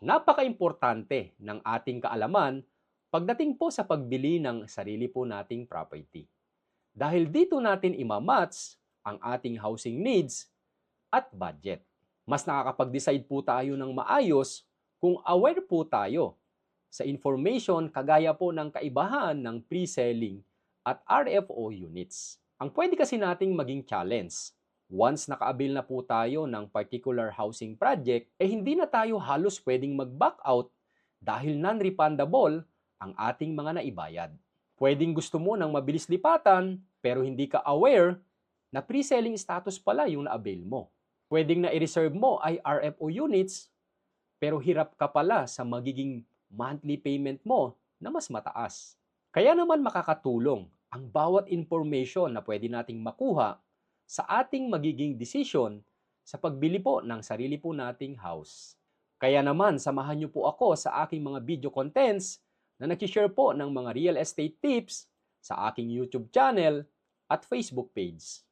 Napaka-importante ng ating kaalaman pagdating po sa pagbili ng sarili po nating property. Dahil dito natin imamatch ang ating housing needs at budget. Mas nakakapag-decide po tayo ng maayos kung aware po tayo sa information kagaya po ng kaibahan ng pre-selling at RFO units. Ang pwede kasi nating maging challenge once naka-avail na po tayo ng particular housing project, eh hindi na tayo halos pwedeng mag-back out dahil non-refundable ang ating mga naibayad. Pwedeng gusto mo ng mabilis lipatan pero hindi ka aware na pre-selling status pala yung na-avail mo. Pwedeng na i-reserve mo ay RFO units pero hirap ka pala sa magiging monthly payment mo na mas mataas. Kaya naman makakatulong ang bawat information na pwede nating makuha sa ating magiging decision sa pagbili po ng sarili po nating house. Kaya naman, samahan niyo po ako sa aking mga video contents na nag-share po ng mga real estate tips sa aking YouTube channel at Facebook page.